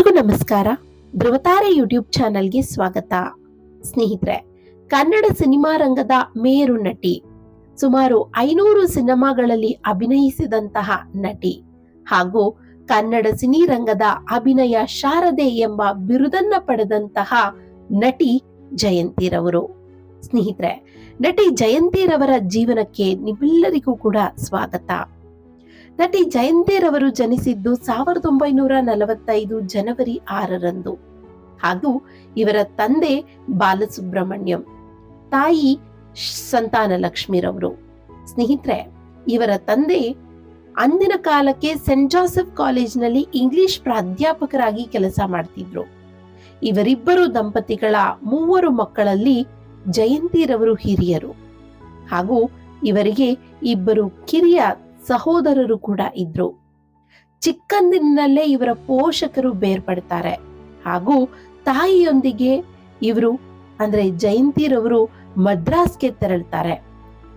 ಎಲ್ರಿಗೂ ನಮಸ್ಕಾರ. ಧ್ರುವತಾರೆ ಯೂಟ್ಯೂಬ್ ಚಾನೆಲ್ಗೆ ಸ್ವಾಗತ. ಸ್ನೇಹಿತರೆ, ಕನ್ನಡ ಸಿನಿಮಾ ರಂಗದ ಮೇರು ನಟಿ, ಸುಮಾರು ಐನೂರು ಸಿನಿಮಾಗಳಲ್ಲಿ ಅಭಿನಯಿಸಿದಂತಹ ನಟಿ ಹಾಗೂ ಕನ್ನಡ ಸಿನಿರಂಗದ ಅಭಿನಯ ಶಾರದೆ ಎಂಬ ಬಿರುದನ್ನ ಪಡೆದಂತಹ ನಟಿ ಜಯಂತಿರವರು. ಸ್ನೇಹಿತರೆ, ನಟಿ ಜಯಂತಿರವರ ಜೀವನಕ್ಕೆ ನಿಮ್ಮೆಲ್ಲರಿಗೂ ಕೂಡ ಸ್ವಾಗತ. ನಟಿ ಜಯಂತೇರವರು ಜನಿಸಿದ್ದು ಸಾವಿರದ ಒಂಬೈನೂರ ನಲವತ್ತೈದು ಜನವರಿ ಆರರಂದು. ಹಾಗೂ ಇವರ ತಂದೆ ಬಾಲಸುಬ್ರಹ್ಮಣ್ಯಂ, ತಾಯಿ ಸಂತಾನ ಲಕ್ಷ್ಮಿರವರು. ಸ್ನೇಹಿತರೆ, ಇವರ ತಂದೆ ಅಂದಿನ ಕಾಲಕ್ಕೆ ಸೆಂಟ್ ಜೋಸೆಫ್ ಕಾಲೇಜಿನಲ್ಲಿ ಇಂಗ್ಲಿಷ್ ಪ್ರಾಧ್ಯಾಪಕರಾಗಿ ಕೆಲಸ ಮಾಡ್ತಿದ್ರು. ಇವರಿಬ್ಬರು ದಂಪತಿಗಳ ಮೂವರು ಮಕ್ಕಳಲ್ಲಿ ಜಯಂತಿರವರು ಹಿರಿಯರು. ಹಾಗೂ ಇವರಿಗೆ ಇಬ್ಬರು ಕಿರಿಯ ಸಹೋದರರು ಕೂಡ ಇದ್ರು. ಚಿಕ್ಕಂದಿನಲ್ಲೇ ಇವರ ಪೋಷಕರು ಬೇರ್ಪಡ್ತಾರೆ. ಹಾಗೂ ತಾಯಿಯೊಂದಿಗೆ ಇವರು, ಅಂದ್ರೆ ಜಯಂತಿರವರು ಮದ್ರಾಸ್ಗೆ ತೆರಳ್ತಾರೆ.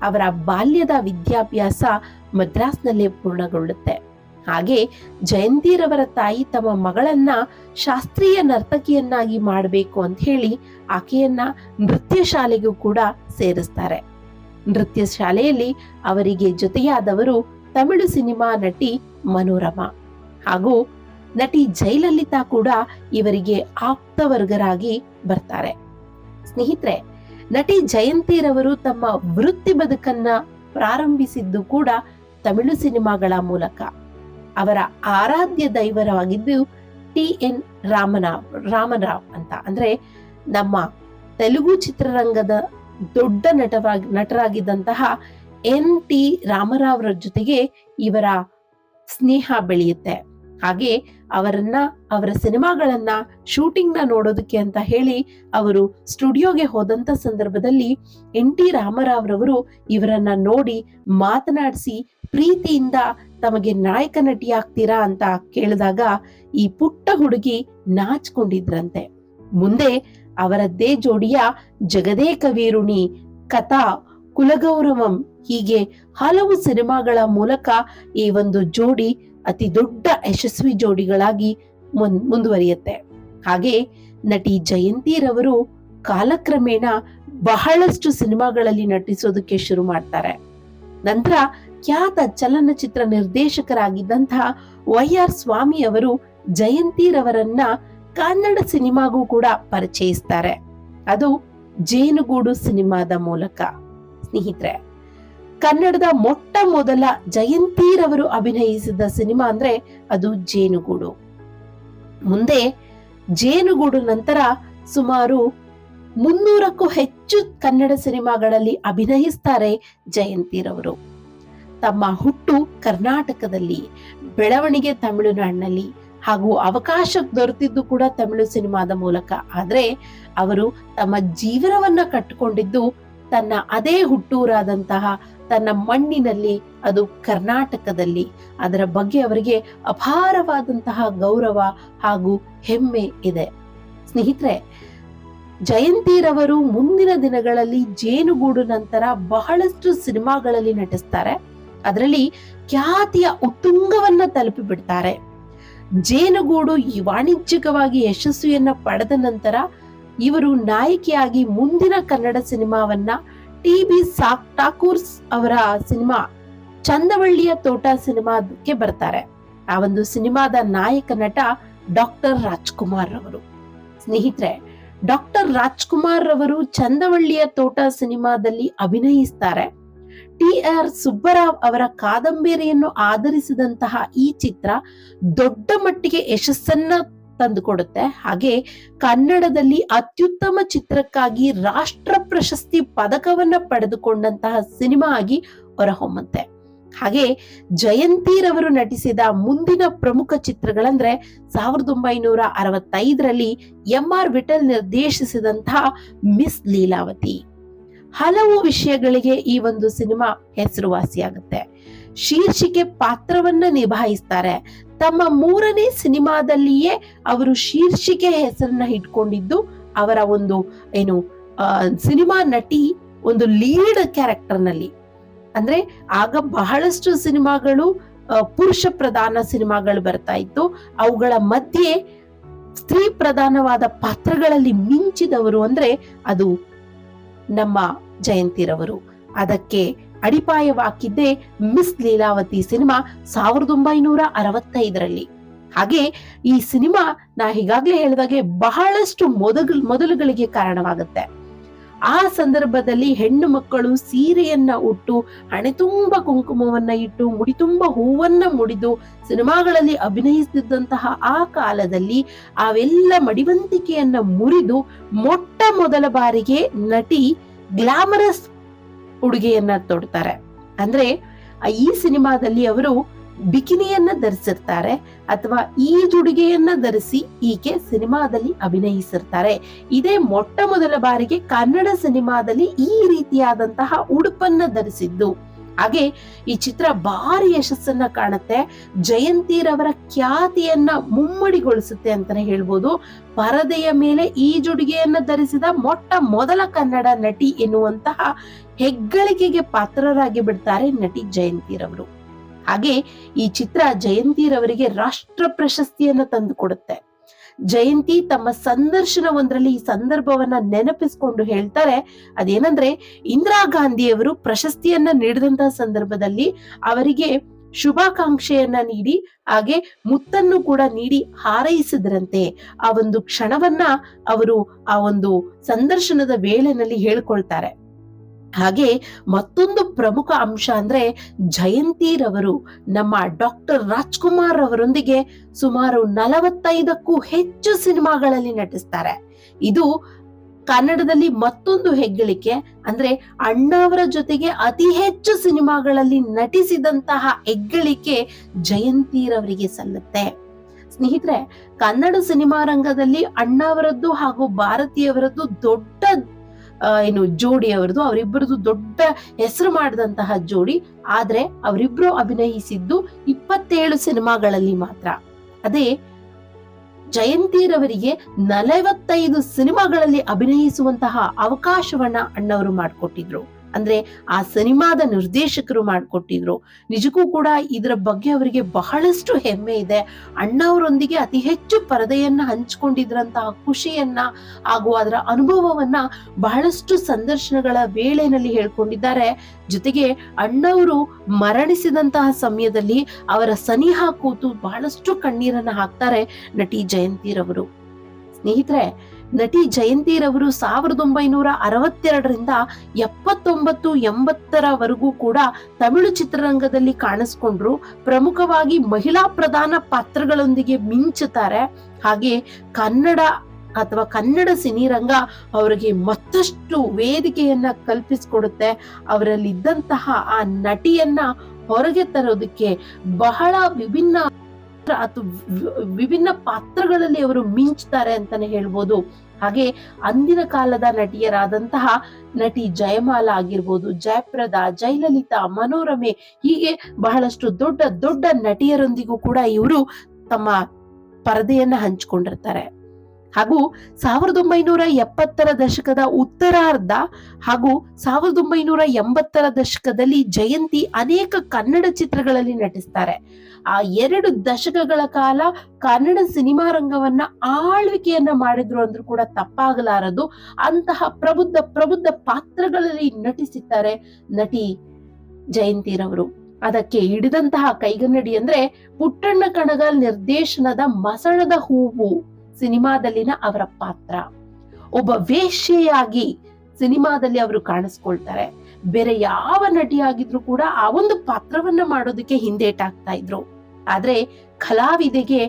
ಅವರ ಬಾಲ್ಯದ ವಿದ್ಯಾಭ್ಯಾಸ ಮದ್ರಾಸ್ನಲ್ಲೇ ಪೂರ್ಣಗೊಳ್ಳುತ್ತೆ. ಹಾಗೆ ಜಯಂತಿರವರ ತಾಯಿ ತಮ್ಮ ಮಗಳನ್ನ ಶಾಸ್ತ್ರೀಯ ನರ್ತಕಿಯನ್ನಾಗಿ ಮಾಡಬೇಕು ಅಂತ ಹೇಳಿ ಆಕೆಯನ್ನ ನೃತ್ಯ ಶಾಲೆಗೂ ಕೂಡ ಸೇರಿಸ್ತಾರೆ. ನೃತ್ಯ ಶಾಲೆಯಲ್ಲಿ ಅವರಿಗೆ ಜೊತೆಯಾದವರು ತಮಿಳು ಸಿನಿಮಾ ನಟಿ ಮನೋರಮಾ. ಹಾಗೂ ನಟಿ ಜಯಲಲಿತಾ ಕೂಡ ಇವರಿಗೆ ಆಪ್ತವರ್ಗರಾಗಿ ಬರ್ತಾರೆ. ಸ್ನೇಹಿತರೆ, ನಟಿ ಜಯಂತಿರವರು ತಮ್ಮ ವೃತ್ತಿ ಬದುಕನ್ನ ಪ್ರಾರಂಭಿಸಿದ್ದು ಕೂಡ ತಮಿಳು ಸಿನಿಮಾಗಳ ಮೂಲಕ. ಅವರ ಆರಾಧ್ಯ ದೈವರಾಗಿದ್ದು ಟಿ ಎನ್ ರಾಮನಾವ್ ರಾಮರಾವ್ ಅಂತ. ಅಂದ್ರೆ ನಮ್ಮ ತೆಲುಗು ಚಿತ್ರರಂಗದ ದೊಡ್ಡ ನಟವಾಗಿ, ನಟರಾಗಿದ್ದಂತಹ ಎನ್ ಟಿ ರಾಮರಾವ್ರ ಜೊತೆಗೆ ಇವರ ಸ್ನೇಹ ಬೆಳೆಯುತ್ತೆ. ಹಾಗೆ ಅವರನ್ನ, ಅವರ ಸಿನಿಮಾಗಳನ್ನ ಶೂಟಿಂಗ್ನ ನೋಡೋದಕ್ಕೆ ಅಂತ ಹೇಳಿ ಅವರು ಸ್ಟುಡಿಯೋಗೆ ಹೋದಂತ ಸಂದರ್ಭದಲ್ಲಿ ಎನ್ ಟಿ ರಾಮರಾವ್ರವರು ಇವರನ್ನ ನೋಡಿ ಮಾತನಾಡಿಸಿ, ಪ್ರೀತಿಯಿಂದ ತಮಗೆ ನಾಯಕ ನಟಿ ಆಗ್ತೀರಾ ಅಂತ ಕೇಳಿದಾಗ ಈ ಪುಟ್ಟ ಹುಡುಗಿ ನಾಚ್ಕೊಂಡಿದ್ರಂತೆ. ಮುಂದೆ ಅವರದ್ದೇ ಜೋಡಿಯ ಜಗದೇ ಕವಿರುಣಿ ಕಥಾ ಕುಲಗೌರವಂ ಹೀಗೆ ಹಲವು ಸಿನಿಮಾಗಳ ಮೂಲಕ ಈ ಒಂದು ಜೋಡಿ ಅತಿ ದೊಡ್ಡ ಯಶಸ್ವಿ ಜೋಡಿಗಳಾಗಿ ಮುಂದುವರಿಯುತ್ತೆ. ಹಾಗೆ ನಟಿ ಜಯಂತಿರವರು ಕಾಲಕ್ರಮೇಣ ಬಹಳಷ್ಟು ಸಿನಿಮಾಗಳಲ್ಲಿ ನಟಿಸೋದಕ್ಕೆ ಶುರು ಮಾಡ್ತಾರೆ. ನಂತರ ಖ್ಯಾತ ಚಲನಚಿತ್ರ ನಿರ್ದೇಶಕರಾಗಿದ್ದಂತಹ ವೈ ಆರ್ ಸ್ವಾಮಿ ಅವರು ಜಯಂತಿರವರನ್ನ ಕನ್ನಡ ಸಿನಿಮಾಗೂ ಕೂಡ ಪರಿಚಯಿಸ್ತಾರೆ. ಅದು ಜೇನುಗೂಡು ಸಿನಿಮಾದ ಮೂಲಕ. ಸ್ನೇಹಿತರೆ ಕನ್ನಡದ ಮೊಟ್ಟ ಮೊದಲ ಜಯಂತಿರವರು ಅಭಿನಯಿಸಿದ ಸಿನಿಮಾ ಅಂದ್ರೆ ಅದು ಜೇನುಗೂಡು. ಮುಂದೆ ಜೇನುಗೂಡು ನಂತರ ಸುಮಾರು ಮುನ್ನೂರಕ್ಕೂ ಹೆಚ್ಚು ಕನ್ನಡ ಸಿನಿಮಾಗಳಲ್ಲಿ ಅಭಿನಯಿಸ್ತಾರೆ ಜಯಂತಿರವರು. ತಮ್ಮ ಹುಟ್ಟು ಕರ್ನಾಟಕದಲ್ಲಿ, ಬೆಳವಣಿಗೆ ತಮಿಳುನಾಡಿನಲ್ಲಿ ಹಾಗೂ ಅವಕಾಶ ದೊರೆತಿದ್ದು ಕೂಡ ತಮಿಳು ಸಿನಿಮಾದ ಮೂಲಕ. ಆದ್ರೆ ಅವರು ತಮ್ಮ ಜೀವನವನ್ನ ಕಟ್ಟಿಕೊಂಡಿದ್ದು ತನ್ನ ಅದೇ ಹುಟ್ಟೂರಾದಂತಹ ತನ್ನ ಮಣ್ಣಿನಲ್ಲಿ, ಅದು ಕರ್ನಾಟಕದಲ್ಲಿ, ಅದರ ಬಗ್ಗೆ ಅವರಿಗೆ ಅಪಾರವಾದಂತಹ ಗೌರವ ಹಾಗೂ ಹೆಮ್ಮೆ ಇದೆ. ಸ್ನೇಹಿತರೆ, ಜಯಂತಿರವರು ಮುಂದಿನ ದಿನಗಳಲ್ಲಿ ಜೇನುಗೂಡು ನಂತರ ಬಹಳಷ್ಟು ಸಿನಿಮಾಗಳಲ್ಲಿ ನಟಿಸ್ತಾರೆ. ಅದರಲ್ಲಿ ಖ್ಯಾತಿಯ ಉತ್ತುಂಗವನ್ನ ತಲುಪಿ ಬಿಡ್ತಾರೆ ಜೇನುಗೂಡು ಈ ವಾಣಿಜ್ಯಿಕವಾಗಿ ಯಶಸ್ವಿಯನ್ನ ಪಡೆದ ನಂತರ ಇವರು ನಾಯಕಿಯಾಗಿ ಮುಂದಿನ ಕನ್ನಡ ಸಿನಿಮಾವನ್ನ ಟಿ ಬಿ ಸಾಕ್ ಠಾಕೂರ್ ಅವರ ಸಿನಿಮಾ ಚಂದವಳ್ಳಿಯ ತೋಟ ಸಿನಿಮಾಕ್ಕೆ ಬರ್ತಾರೆ. ಆ ಒಂದು ಸಿನಿಮಾದ ನಾಯಕ ನಟ ಡಾಕ್ಟರ್ ರಾಜ್ಕುಮಾರ್ ಅವರು ಸ್ನೇಹಿತರೆ, ಡಾಕ್ಟರ್ ರಾಜ್ಕುಮಾರ್ ರವರು ಚಂದವಳ್ಳಿಯ ತೋಟ ಸಿನಿಮಾದಲ್ಲಿ ಅಭಿನಯಿಸ್ತಾರೆ. ಟಿ ಆರ್ ಸುಬ್ಬರಾವ್ ಅವರ ಕಾದಂಬರಿಯನ್ನು ಆಧರಿಸಿದಂತಹ ಈ ಚಿತ್ರ ದೊಡ್ಡ ಮಟ್ಟಿಗೆ ಯಶಸ್ಸನ್ನ ತಂದುಕೊಡುತ್ತೆ. ಹಾಗೆ ಕನ್ನಡದಲ್ಲಿ ಅತ್ಯುತ್ತಮ ಚಿತ್ರಕ್ಕಾಗಿ ರಾಷ್ಟ್ರ ಪ್ರಶಸ್ತಿ ಪದಕವನ್ನ ಪಡೆದುಕೊಂಡಂತಹ ಸಿನಿಮಾ ಆಗಿ ಹೊರಹೊಮ್ಮುತ್ತೆ. ಹಾಗೆ ಜಯಂತಿರವರು ನಟಿಸಿದ ಮುಂದಿನ ಪ್ರಮುಖ ಚಿತ್ರಗಳಂದ್ರೆ ಸಾವಿರದ ಒಂಬೈನೂರ ಅರವತ್ತೈದರಲ್ಲಿ ಎಂ ಆರ್ ವಿಠಲ್ ನಿರ್ದೇಶಿಸಿದಂತಹ ಮಿಸ್ ಲೀಲಾವತಿ. ಹಲವು ವಿಷಯಗಳಿಗೆ ಈ ಒಂದು ಸಿನಿಮಾ ಹೆಸರುವಾಸಿಯಾಗುತ್ತೆ. ಶೀರ್ಷಿಕೆ ಪಾತ್ರವನ್ನ ನಿಭಾಯಿಸ್ತಾರೆ. ತಮ್ಮ ಮೂರನೇ ಸಿನಿಮಾದಲ್ಲಿಯೇ ಅವರು ಶೀರ್ಷಿಕೆ ಹೆಸರನ್ನ ಇಟ್ಕೊಂಡಿದ್ದು, ಅವರ ಒಂದು, ಏನು ಸಿನಿಮಾ ನಟಿ ಒಂದು ಲೀಡ್ ಕ್ಯಾರೆಕ್ಟರ್ನಲ್ಲಿ ಅಂದ್ರೆ ಆಗ ಬಹಳಷ್ಟು ಸಿನಿಮಾಗಳು ಪುರುಷ ಪ್ರಧಾನ ಸಿನಿಮಾಗಳು ಬರ್ತಾ ಇತ್ತು. ಅವುಗಳ ಮಧ್ಯೆ ಸ್ತ್ರೀ ಪ್ರಧಾನವಾದ ಪಾತ್ರಗಳಲ್ಲಿ ಮಿಂಚಿದವರು ಅಂದ್ರೆ ಅದು ನಮ್ಮ ಜಯಂತಿರವರು. ಅದಕ್ಕೆ ಅಡಿಪಾಯವಾಕಿದ್ದೇ ಮಿಸ್ ಲೀಲಾವತಿ ಸಿನಿಮಾ ಸಾವಿರದ ಒಂಬೈನೂರ ಅರವತ್ತೈದರಲ್ಲಿ. ಹಾಗೆ ಈ ಸಿನಿಮಾ ನಾ ಈಗಾಗಲೇ ಹೇಳಿದಾಗೆ ಬಹಳಷ್ಟು ಮೊದಲು ಮೊದಲುಗಳಿಗೆ ಕಾರಣವಾಗುತ್ತೆ. ಆ ಸಂದರ್ಭದಲ್ಲಿ ಹೆಣ್ಣು ಮಕ್ಕಳು ಸೀರೆಯನ್ನ ಉಟ್ಟು, ಹಣೆ ತುಂಬ ಕುಂಕುಮವನ್ನ ಇಟ್ಟು, ಮುಡಿ ತುಂಬ ಹೂವನ್ನ ಮುಡಿದು ಸಿನಿಮಾಗಳಲ್ಲಿ ಅಭಿನಯಿಸುತ್ತಿದ್ದಂತಹ ಆ ಕಾಲದಲ್ಲಿ ಅವೆಲ್ಲ ಮಡಿವಂತಿಕೆಯನ್ನ ಮುರಿದು ಮೊಟ್ಟ ಮೊದಲ ಬಾರಿಗೆ ನಟಿ ಗ್ಲಾಮರಸ್ ಉಡುಗೆಯನ್ನ ತೊಡ್ತಾರೆ. ಅಂದ್ರೆ ಈ ಸಿನಿಮಾದಲ್ಲಿ ಅವರು ಬಿಕಿನಿಯನ್ನ ಧರಿಸಿರ್ತಾರೆ ಅಥವಾ ಈಜುಡುಗೆಯನ್ನ ಧರಿಸಿ ಈಕೆ ಸಿನಿಮಾದಲ್ಲಿ ಅಭಿನಯಿಸಿರ್ತಾರೆ. ಇದೇ ಮೊಟ್ಟ ಮೊದಲ ಬಾರಿಗೆ ಕನ್ನಡ ಸಿನಿಮಾದಲ್ಲಿ ಈ ರೀತಿಯಾದಂತಹ ಉಡುಪನ್ನ ಧರಿಸಿದ್ದು. ಹಾಗೆ ಈ ಚಿತ್ರ ಭಾರಿ ಯಶಸ್ಸನ್ನ ಕಾಣುತ್ತೆ. ಜಯಂತಿರವರ ಖ್ಯಾತಿಯನ್ನ ಮುಮ್ಮಡಿಗೊಳಿಸುತ್ತೆ ಅಂತಾನೆ ಹೇಳ್ಬೋದು. ಪರದೆಯ ಮೇಲೆ ಈ ಜುಡುಗೆಯನ್ನ ಧರಿಸಿದ ಮೊಟ್ಟ ಮೊದಲ ಕನ್ನಡ ನಟಿ ಎನ್ನುವಂತಹ ಹೆಗ್ಗಳಿಕೆಗೆ ಪಾತ್ರರಾಗಿ ಬಿಡ್ತಾರೆ ನಟಿ ಜಯಂತಿರವರು ಹಾಗೆ ಈ ಚಿತ್ರ ಜಯಂತಿರವರಿಗೆ ರಾಷ್ಟ್ರ ಪ್ರಶಸ್ತಿಯನ್ನ ತಂದುಕೊಡುತ್ತೆ ಜಯಂತಿ ತಮ್ಮ ಸಂದರ್ಶನವೊಂದರಲ್ಲಿ ಈ ಸಂದರ್ಭವನ್ನ ನೆನಪಿಸಿಕೊಂಡು ಹೇಳ್ತಾರೆ, ಅದೇನಂದ್ರೆ ಇಂದಿರಾ ಗಾಂಧಿಯವರು ಪ್ರಶಸ್ತಿಯನ್ನ ನೀಡಿದಂತ ಸಂದರ್ಭದಲ್ಲಿ ಅವರಿಗೆ ಶುಭಾಕಾಂಕ್ಷೆಯನ್ನ ನೀಡಿ, ಹಾಗೆ ಮುತ್ತನ್ನು ಕೂಡ ನೀಡಿ ಹಾರೈಸಿದ್ರಂತೆ. ಆ ಒಂದು ಕ್ಷಣವನ್ನ ಅವರು ಆ ಒಂದು ಸಂದರ್ಶನದ ವೇಳೆನಲ್ಲಿ ಹೇಳ್ಕೊಳ್ತಾರೆ. ಹಾಗೆ ಮತ್ತೊಂದು ಪ್ರಮುಖ ಅಂಶ ಅಂದ್ರೆ ಜಯಂತಿರವರು, ನಮ್ಮ ಡಾಕ್ಟರ್ ರಾಜ್ಕುಮಾರ್ ಅವರೊಂದಿಗೆ ಸುಮಾರು ನಲವತ್ತೈದಕ್ಕೂ ಹೆಚ್ಚು ಸಿನಿಮಾಗಳಲ್ಲಿ ನಟಿಸ್ತಾರೆ. ಇದು ಕನ್ನಡದಲ್ಲಿ ಮತ್ತೊಂದು ಹೆಗ್ಗಳಿಕೆ ಅಂದ್ರೆ ಅಣ್ಣವರ ಜೊತೆಗೆ ಅತಿ ಹೆಚ್ಚು ಸಿನಿಮಾಗಳಲ್ಲಿ ನಟಿಸಿದಂತಹ ಹೆಗ್ಗಳಿಕೆ ಜಯಂತಿರವರಿಗೆ ಸಲ್ಲುತ್ತೆ. ಸ್ನೇಹಿತರೆ, ಕನ್ನಡ ಸಿನಿಮಾ ರಂಗದಲ್ಲಿ ಅಣ್ಣವರದ್ದು ಹಾಗೂ ಭಾರತೀಯವರದ್ದು ದೊಡ್ಡ ಏನು ಜೋಡಿ ಅವರದು ಅವರಿಬ್ಬರದು ದೊಡ್ಡ ಹೆಸರು ಮಾಡಿದಂತಹ ಜೋಡಿ. ಆದ್ರೆ ಅವರಿಬ್ರು ಅಭಿನಯಿಸಿದ್ದು ಇಪ್ಪತ್ತೇಳು ಸಿನಿಮಾಗಳಲ್ಲಿ ಮಾತ್ರ. ಅದೇ ಜಯಂತಿರವರಿಗೆ ನಲವತ್ತೈದು ಸಿನಿಮಾಗಳಲ್ಲಿ ಅಭಿನಯಿಸುವಂತಹ ಅವಕಾಶವನ್ನ ಅಣ್ಣವರು ಮಾಡಿಕೊಟ್ಟಿದ್ರು. ಅಂದ್ರೆ ಆ ಸಿನಿಮಾದ ನಿರ್ದೇಶಕರು ಮಾಡಿಕೊಟ್ಟಿದ್ರು. ನಿಜಕ್ಕೂ ಕೂಡ ಇದರ ಬಗ್ಗೆ ಅವರಿಗೆ ಬಹಳಷ್ಟು ಹೆಮ್ಮೆ ಇದೆ. ಅಣ್ಣವರೊಂದಿಗೆ ಅತಿ ಹೆಚ್ಚು ಪರದೆಯನ್ನ ಹಂಚಿಕೊಂಡಿದ್ರಂತಹ ಖುಷಿಯನ್ನ ಹಾಗೂ ಅದರ ಅನುಭವವನ್ನ ಬಹಳಷ್ಟು ಸಂದರ್ಶನಗಳ ವೇಳೆನಲ್ಲಿ ಹೇಳ್ಕೊಂಡಿದ್ದಾರೆ. ಜೊತೆಗೆ ಅಣ್ಣವರು ಮರಣಿಸಿದಂತಹ ಸಮಯದಲ್ಲಿ ಅವರ ಸನಿಹ ಕೂತು ಬಹಳಷ್ಟು ಕಣ್ಣೀರನ್ನ ಹಾಕ್ತಾರೆ ನಟಿ ಜಯಂತಿರವರು. ಸ್ನೇಹಿತರೆ ನಟಿ ಜಯಂತಿರವರು ಸಾವಿರದ ಒಂಬೈನೂರ ಅರವತ್ತೆರಡರಿಂದ ಎಪ್ಪತ್ತೊಂಬತ್ತು, ಎಂಬತ್ತರವರೆಗೂ ಕೂಡ ತಮಿಳು ಚಿತ್ರರಂಗದಲ್ಲಿ ಕಾಣಿಸ್ಕೊಂಡ್ರು. ಪ್ರಮುಖವಾಗಿ ಮಹಿಳಾ ಪ್ರಧಾನ ಪಾತ್ರಗಳೊಂದಿಗೆ ಮಿಂಚುತ್ತಾರೆ. ಹಾಗೆ ಕನ್ನಡ ಅಥವಾ ಕನ್ನಡ ಸಿನಿರಂಗ ಅವರಿಗೆ ಮತ್ತಷ್ಟು ವೇದಿಕೆಯನ್ನ ಕಲ್ಪಿಸಿಕೊಡುತ್ತೆ. ಅವರಲ್ಲಿದ್ದಂತಹ ಆ ನಟಿಯನ್ನ ಹೊರಗೆ ತರೋದಕ್ಕೆ ಬಹಳ ವಿಭಿನ್ನ ವಿಭಿನ್ನ ಪಾತ್ರಗಳಲ್ಲಿ ಅವರು ಮಿಂಚ್ತಾರೆ ಅಂತಾನೆ ಹೇಳ್ಬೋದು. ಹಾಗೆ ಅಂದಿನ ಕಾಲದ ನಟಿಯರಾದಂತಹ ನಟಿ ಜಯಮಾಲ ಆಗಿರ್ಬೋದು, ಜಯಪ್ರದ, ಜಯಲಲಿತಾ, ಮನೋರಮೆ, ಹೀಗೆ ಬಹಳಷ್ಟು ದೊಡ್ಡ ದೊಡ್ಡ ನಟಿಯರೊಂದಿಗೂ ಕೂಡ ಇವರು ತಮ್ಮ ಪರದೆಯನ್ನ ಹಂಚಿಕೊಂಡಿರ್ತಾರೆ. ಹಾಗೂ ಸಾವಿರದ ಒಂಬೈನೂರ ಎಪ್ಪತ್ತರ ದಶಕದ ಉತ್ತರಾರ್ಧ ಹಾಗೂ ಸಾವಿರದ ಒಂಬೈನೂರ ಎಂಬತ್ತರ ದಶಕದಲ್ಲಿ ಜಯಂತಿ ಅನೇಕ ಕನ್ನಡ ಚಿತ್ರಗಳಲ್ಲಿ ನಟಿಸ್ತಾರೆ. ಆ ಎರಡು ದಶಕಗಳ ಕಾಲ ಕನ್ನಡ ಸಿನಿಮಾ ರಂಗವನ್ನ ಆಳ್ವಿಕೆಯನ್ನ ಮಾಡಿದ್ರು ಅಂದ್ರೂ ಕೂಡ ತಪ್ಪಾಗಲಾರದು. ಅಂತಹ ಪ್ರಬುದ್ಧ ಪ್ರಬುದ್ಧ ಪಾತ್ರಗಳಲ್ಲಿ ನಟಿಸಿದ್ದಾರೆ ನಟಿ ಜಯಂತಿರವರು. ಅದಕ್ಕೆ ಹಿಡಿದಂತಹ ಕೈಗನ್ನಡಿ ಅಂದ್ರೆ ಪುಟ್ಟಣ್ಣ ಕಣಗಾಲ್ ನಿರ್ದೇಶನದ ಮಸಣದ ಹೂವು. ಸಿನಿಮಾದಲ್ಲಿನ ಅವರ ಪಾತ್ರ. ಒಬ್ಬ ವೇಶ್ಯೆಯಾಗಿ ಸಿನಿಮಾದಲ್ಲಿ ಅವರು ಕಾಣಿಸ್ಕೊಳ್ತಾರೆ. ಬೇರೆ ಯಾವ ನಟಿಯಾಗಿದ್ರು ಕೂಡ ಆ ಒಂದು ಪಾತ್ರವನ್ನ ಮಾಡೋದಕ್ಕೆ ಹಿಂದೇಟಾಗ್ತಾ ಇದ್ರು. ಆದ್ರೆ ಕಲಾವಿದೆಗೆ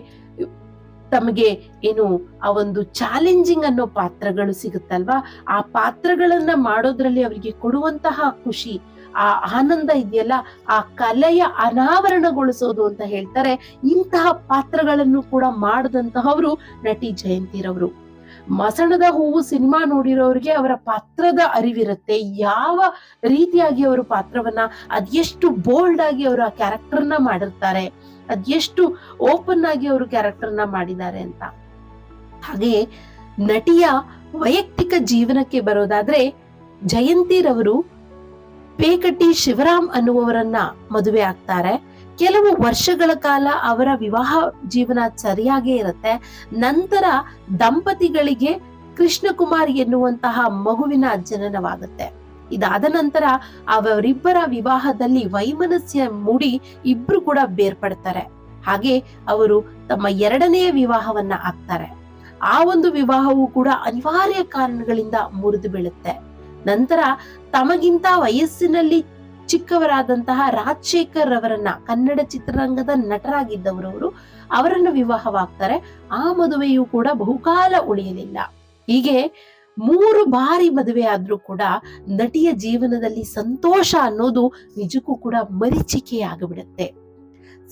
ತಮಗೆ ಏನು ಆ ಒಂದು ಚಾಲೆಂಜಿಂಗ್ ಅನ್ನೋ ಪಾತ್ರಗಳು ಸಿಗುತ್ತಲ್ವಾ? ಆ ಪಾತ್ರಗಳನ್ನ ಮಾಡೋದ್ರಲ್ಲಿ ಅವರಿಗೆ ಕೊಡುವಂತಹ ಖುಷಿ ಆ ಆನಂದ ಇದೆಯಲ್ಲ? ಆ ಕಲೆಯ ಅನಾವರಣಗೊಳಿಸೋದು ಅಂತ ಹೇಳ್ತಾರೆ. ಇಂತಹ ಪಾತ್ರಗಳನ್ನು ಕೂಡ ಮಾಡದಂತಹವರು ನಟಿ ಜಯಂತಿರವರು. ಮಸಣದ ಹೂವು ಸಿನಿಮಾ ನೋಡಿರೋರಿಗೆ ಅವರ ಪಾತ್ರದ ಅರಿವಿರುತ್ತೆ. ಯಾವ ರೀತಿಯಾಗಿ ಅವರು ಪಾತ್ರವನ್ನ ಅದೆಷ್ಟು ಬೋಲ್ಡ್ ಆಗಿ ಅವರು ಆ ಕ್ಯಾರೆಕ್ಟರ್ನ ಮಾಡಿರ್ತಾರೆ ಅದೆಷ್ಟು ಓಪನ್ ಆಗಿ ಅವರು ಕ್ಯಾರೆಕ್ಟರ್ನ ಮಾಡಿದ್ದಾರೆ ಅಂತ. ಹಾಗೆ ನಟಿಯ ವೈಯಕ್ತಿಕ ಜೀವನಕ್ಕೆ ಬರೋದಾದ್ರೆ ಜಯಂತಿರವರು ಪೇಕಟಿ ಶಿವರಾಮ್ ಅನ್ನುವವರನ್ನ ಮದುವೆ ಆಗ್ತಾರೆ. ಕೆಲವು ವರ್ಷಗಳ ಕಾಲ ಅವರ ವಿವಾಹ ಜೀವನ ಸರಿಯಾಗೇ ಇರುತ್ತೆ. ನಂತರ ದಂಪತಿಗಳಿಗೆ ಕೃಷ್ಣಕುಮಾರ್ ಎನ್ನುವಂತಹ ಮಗುವಿನ ಜನನವಾಗುತ್ತೆ. ಇದಾದ ನಂತರ ಅವರಿಬ್ಬರ ವಿವಾಹದಲ್ಲಿ ವೈಮನಸ್ಯ ಮೂಡಿ ಇಬ್ರು ಕೂಡ ಬೇರ್ಪಡ್ತಾರೆ. ಹಾಗೆ ಅವರು ತಮ್ಮ ಎರಡನೆಯ ವಿವಾಹವನ್ನ ಆಗ್ತಾರೆ. ಆ ಒಂದು ವಿವಾಹವು ಕೂಡ ಅನಿವಾರ್ಯ ಕಾರಣಗಳಿಂದ ಮುರಿದು ಬೀಳುತ್ತೆ. ನಂತರ ತಮಗಿಂತ ವಯಸ್ಸಿನಲ್ಲಿ ಚಿಕ್ಕವರಾದಂತಹ ರಾಜಶೇಖರ್ ಅವರನ್ನ ಕನ್ನಡ ಚಿತ್ರರಂಗದ ನಟರಾಗಿದ್ದವರವರು ಅವರನ್ನು ವಿವಾಹವಾಗ್ತಾರೆ. ಆ ಮದುವೆಯು ಕೂಡ ಬಹುಕಾಲ ಉಳಿಯಲಿಲ್ಲ. ಹೀಗೆ ಮೂರು ಬಾರಿ ಮದುವೆ ಆದ್ರೂ ಕೂಡ ನಟಿಯ ಜೀವನದಲ್ಲಿ ಸಂತೋಷ ಅನ್ನೋದು ನಿಜಕ್ಕೂ ಕೂಡ ಮರೀಚಿಕೆಯಾಗಿಬಿಡುತ್ತೆ.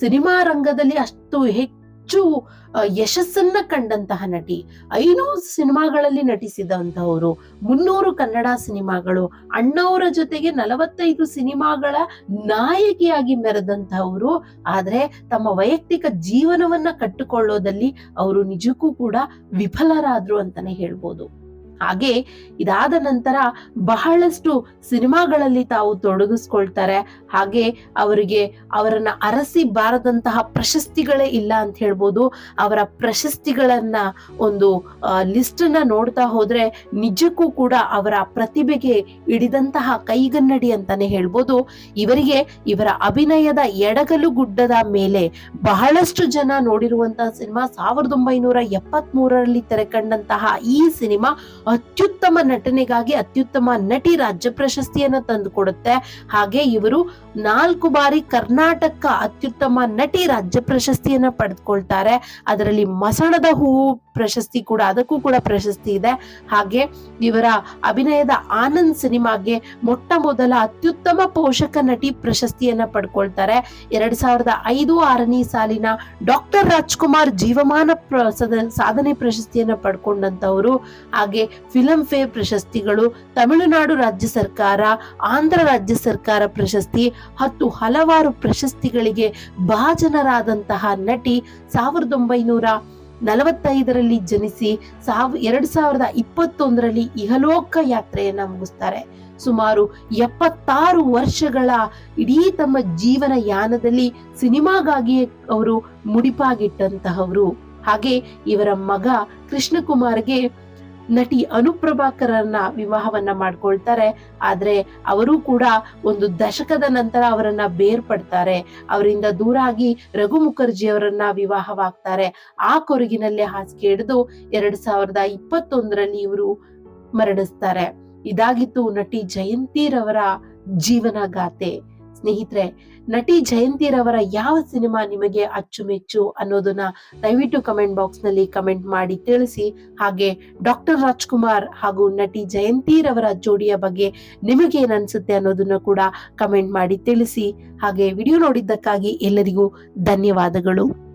ಸಿನಿಮಾ ರಂಗದಲ್ಲಿ ಅಷ್ಟು ಹೆಚ್ಚು ಆ, ಯಶಸ್ಸನ್ನ ಕಂಡಂತಹ ನಟಿ. ಐನೂರು ಸಿನಿಮಾಗಳಲ್ಲಿ ನಟಿಸಿದಂತಹವರು ಮುನ್ನೂರು ಕನ್ನಡ ಸಿನಿಮಾಗಳು ಅಣ್ಣವರ ಜೊತೆಗೆ ನಲವತ್ತೈದು ಸಿನಿಮಾಗಳ ನಾಯಕಿಯಾಗಿ ಮೆರೆದಂತಹವರು. ಆದ್ರೆ ತಮ್ಮ ವೈಯಕ್ತಿಕ ಜೀವನವನ್ನ ಕಟ್ಟಿಕೊಳ್ಳೋದಲ್ಲಿ ಅವರು ನಿಜಕ್ಕೂ ಕೂಡ ವಿಫಲರಾದ್ರು ಅಂತಾನೆ ಹೇಳ್ಬೋದು. ಹಾಗೆ ಇದಾದ ನಂತರ ಬಹಳಷ್ಟು ಸಿನಿಮಾಗಳಲ್ಲಿ ತಾವು ತೊಡಗಿಸ್ಕೊಳ್ತಾರೆ. ಹಾಗೆ ಅವರಿಗೆ ಅವರನ್ನ ಅರಸಿ ಬಾರದಂತಹ ಪ್ರಶಸ್ತಿಗಳೇ ಇಲ್ಲ ಅಂತ ಹೇಳ್ಬೋದು. ಅವರ ಪ್ರಶಸ್ತಿಗಳನ್ನ ಒಂದು ಲಿಸ್ಟ್ ಅನ್ನ ನೋಡ್ತಾ ಹೋದ್ರೆ ನಿಜಕ್ಕೂ ಕೂಡ ಅವರ ಪ್ರತಿಭೆಗೆ ಹಿಡಿದಂತಹ ಕೈಗನ್ನಡಿ ಅಂತಾನೆ ಹೇಳ್ಬೋದು. ಇವರಿಗೆ ಇವರ ಅಭಿನಯದ ಎಡಗಲು ಗುಡ್ಡದ ಮೇಲೆ ಬಹಳಷ್ಟು ಜನ ನೋಡಿರುವಂತಹ ಸಿನಿಮಾ, ಸಾವಿರದ ಒಂಬೈನೂರ ಎಪ್ಪತ್ತ್ ಮೂರರಲ್ಲಿ ತೆರೆಕಂಡಂತಹ ಈ ಸಿನಿಮಾ ಅತ್ಯುತ್ತಮ ನಟನೆಗಾಗಿ ಅತ್ಯುತ್ತಮ ನಟಿ ರಾಜ್ಯ ಪ್ರಶಸ್ತಿಯನ್ನ ತಂದುಕೊಡುತ್ತೆ. ಹಾಗೆ ಇವರು ನಾಲ್ಕು ಬಾರಿ ಕರ್ನಾಟಕ ಅತ್ಯುತ್ತಮ ನಟಿ ರಾಜ್ಯ ಪ್ರಶಸ್ತಿಯನ್ನ ಪಡೆದುಕೊಳ್ತಾರೆ. ಅದರಲ್ಲಿ ಮಸಣದ ಹೂವು ಪ್ರಶಸ್ತಿ ಕೂಡ, ಅದಕ್ಕೂ ಕೂಡ ಪ್ರಶಸ್ತಿ ಇದೆ. ಹಾಗೆ ಇವರ ಅಭಿನಯದ ಆನಂದ್ ಸಿನಿಮಾಗೆ ಮೊಟ್ಟ ಮೊದಲ ಅತ್ಯುತ್ತಮ ಪೋಷಕ ನಟಿ ಪ್ರಶಸ್ತಿಯನ್ನ ಪಡ್ಕೊಳ್ತಾರೆ. ಎರಡ್ ಸಾವಿರದ ಐದು ಆರನೇ ಸಾಲಿನ ಡಾಕ್ಟರ್ ರಾಜ್ಕುಮಾರ್ ಜೀವಮಾನ ಸಾಧನೆ ಪ್ರಶಸ್ತಿಯನ್ನ ಪಡ್ಕೊಂಡಂತವರು. ಹಾಗೆ ಫಿಲಂ ಫೇರ್ ಪ್ರಶಸ್ತಿಗಳು, ತಮಿಳುನಾಡು ರಾಜ್ಯ ಸರ್ಕಾರ, ಆಂಧ್ರ ರಾಜ್ಯ ಸರ್ಕಾರ ಪ್ರಶಸ್ತಿ ಹತ್ತು ಹಲವಾರು ಪ್ರಶಸ್ತಿಗಳಿಗೆ ಭಾಜನರಾದಂತಹ ನಟಿ ಸಾವಿರದ ಒಂಬೈನೂರ ನಲವತ್ತೈದರಲ್ಲಿ ಜನಿಸಿ ಸಾವ್, ಎರಡ್ ಸಾವಿರದ ಇಪ್ಪತ್ತೊಂದರಲ್ಲಿ ಇಹಲೋಕ ಯಾತ್ರೆಯನ್ನ ಮುಗಿಸ್ತಾರೆ. ಸುಮಾರು ಎಪ್ಪತ್ತಾರು ವರ್ಷಗಳ ಇಡೀ ತಮ್ಮ ಜೀವನ ಯಾನದಲ್ಲಿ ಸಿನಿಮಾಗಾಗಿಯೇ ಅವರು ಮುಡಿಪಾಗಿಟ್ಟಂತಹವರು. ಹಾಗೆ ಇವರ ಮಗ ಕೃಷ್ಣಕುಮಾರ್ಗೆ ನಟಿ ಅನುಪ್ರಭಾಕರನ್ನ ವಿವಾಹವನ್ನ ಮಾಡ್ಕೊಳ್ತಾರೆ. ಆದ್ರೆ ಅವರು ಕೂಡ ಒಂದು ದಶಕದ ನಂತರ ಅವರನ್ನ ಬೇರ್ಪಡ್ತಾರೆ. ಅವರಿಂದ ದೂರ ಆಗಿ ರಘು ಮುಖರ್ಜಿ ಅವರನ್ನ ವಿವಾಹವಾಗ್ತಾರೆ. ಆ ಕೊರಗಿನಲ್ಲೇ ಹಾಸಿಗೆ ಹಿಡಿದು ಎರಡ್ ಸಾವಿರದ ಇಪ್ಪತ್ತೊಂದರಲ್ಲಿ ಇವರು ಮರಣಿಸ್ತಾರೆ. ಇದಾಗಿತ್ತು ನಟಿ ಜಯಂತಿರವರ ಜೀವನ ಗಾಥೆ ಸ್ನೇಹಿತರೆ, ನಟಿ ಜಯಂತಿರವರ ಯಾವ ಸಿನಿಮಾ ನಿಮಗೆ ಅಚ್ಚುಮೆಚ್ಚು ಅನ್ನೋದನ್ನ ದಯವಿಟ್ಟು ಕಮೆಂಟ್ ಬಾಕ್ಸ್ನಲ್ಲಿ ಕಮೆಂಟ್ ಮಾಡಿ ತಿಳಿಸಿ. ಹಾಗೆ ಡಾಕ್ಟರ್ ರಾಜ್ಕುಮಾರ್ ಹಾಗೂ ನಟಿ ಜಯಂತಿರವರ ಜೋಡಿಯ ಬಗ್ಗೆ ನಿಮಗೆ ಏನನ್ಸುತ್ತೆ ಅನ್ನೋದನ್ನ ಕೂಡ ಕಮೆಂಟ್ ಮಾಡಿ ತಿಳಿಸಿ. ಹಾಗೆ ವಿಡಿಯೋ ನೋಡಿದ್ದಕ್ಕಾಗಿ ಎಲ್ಲರಿಗೂ ಧನ್ಯವಾದಗಳು.